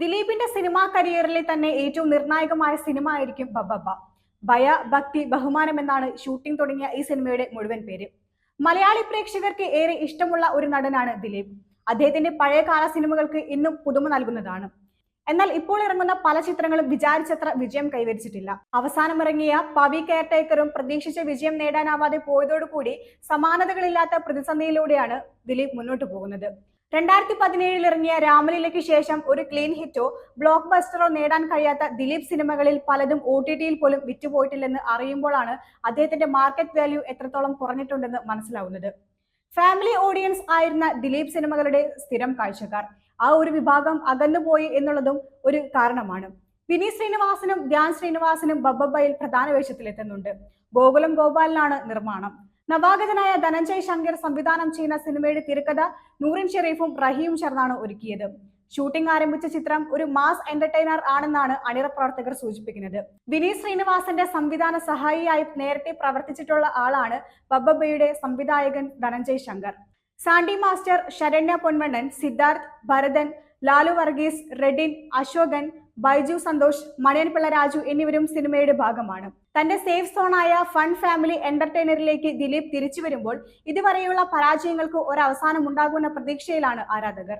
ദിലീപിന്റെ സിനിമാ കരിയറിലെ തന്നെ ഏറ്റവും നിർണായകമായ സിനിമ ആയിരിക്കും ബബബ ഭയ ഭക്തി ബഹുമാനം എന്നാണ് ഷൂട്ടിംഗ് തുടങ്ങിയ ഈ സിനിമയുടെ മുഴുവൻ പേര്. മലയാളി പ്രേക്ഷകർക്ക് ഏറെ ഇഷ്ടമുള്ള ഒരു നടനാണ് ദിലീപ്. അദ്ദേഹത്തിന്റെ പഴയകാല സിനിമകൾക്ക് ഇന്നും പുതുമ നൽകുന്നതാണ്. എന്നാൽ ഇപ്പോൾ ഇറങ്ങുന്ന പല ചിത്രങ്ങളും വിചാരിച്ചത്ര വിജയം കൈവരിച്ചിട്ടില്ല. അവസാനം ഇറങ്ങിയ പവി കെയർടേക്കറും പ്രതീക്ഷിച്ച വിജയം നേടാനാവാതെ പോയതോടുകൂടി സമാനതകളില്ലാത്ത പ്രതിസന്ധിയിലൂടെയാണ് ദിലീപ് മുന്നോട്ട് പോകുന്നത്. രണ്ടായിരത്തി പതിനേഴിൽ ഇറങ്ങിയ രാമലീലയ്ക്ക് ശേഷം ഒരു ക്ലീൻ ഹിറ്റോ ബ്ലോക്ക് ബസ്റ്ററോ നേടാൻ കഴിയാത്ത ദിലീപ് സിനിമകളിൽ പലതും ഒ ടി ടിയിൽ പോലും വിറ്റുപോയിട്ടില്ലെന്ന് അറിയുമ്പോഴാണ് അദ്ദേഹത്തിന്റെ മാർക്കറ്റ് വാല്യൂ എത്രത്തോളം കുറഞ്ഞിട്ടുണ്ടെന്ന് മനസ്സിലാവുന്നത്. ഫാമിലി ഓഡിയൻസ് ആയിരുന്ന ദിലീപ് സിനിമകളുടെ സ്ഥിരം കാഴ്ചക്കാർ. ആ ഒരു വിഭാഗം അകന്നുപോയി എന്നുള്ളതും ഒരു കാരണമാണ്. വിനീത് ശ്രീനിവാസനും ധ്യാൻ ശ്രീനിവാസനും ബബ്ബബയിൽ പ്രധാന വേഷത്തിലെത്തുന്നുണ്ട്. ഗോകുലം ഗോപാലിനാണ് നിർമ്മാണം. നവാഗതനായ ധനഞ്ജയ് ശങ്കർ സംവിധാനം ചെയ്യുന്ന സിനിമയുടെ തിരക്കഥ നൂറിൻ ഷെറീഫും റഹീം ചേർന്നാണ് ഒരുക്കിയത്. ഷൂട്ടിംഗ് ആരംഭിച്ച ചിത്രം ഒരു മാസ് എന്റർടൈനർ ആണെന്നാണ് അണിയറ പ്രവർത്തകർ സൂചിപ്പിക്കുന്നത്. വിനീത് ശ്രീനിവാസന്റെ സംവിധാന സഹായിയായി നേരത്തെ പ്രവർത്തിച്ചിട്ടുള്ള ആളാണ് ബബ്ബബയുടെ സംവിധായകൻ ധനഞ്ജയ് ശങ്കർ. സാണ്ടി മാസ്റ്റർ ശരണ്യ പൊൻവണ്ണൻ സിദ്ധാർത്ഥ് ഭരതൻ ലാലു വർഗീസ് റെഡിൻ അശോകൻ ബൈജു സന്തോഷ് മണിയൻപിള്ള രാജു എന്നിവരും സിനിമയുടെ ഭാഗമാണ്. തന്റെ സേഫ് സോണായ ഫൺ ഫാമിലി എന്റർടൈനറിലേക്ക് ദിലീപ് തിരിച്ചു വരുമ്പോൾ ഇതുവരെയുള്ള പരാജയങ്ങൾക്ക് ഒരു അവസാനം ഉണ്ടാകുമെന്ന പ്രതീക്ഷയിലാണ് ആരാധകർ.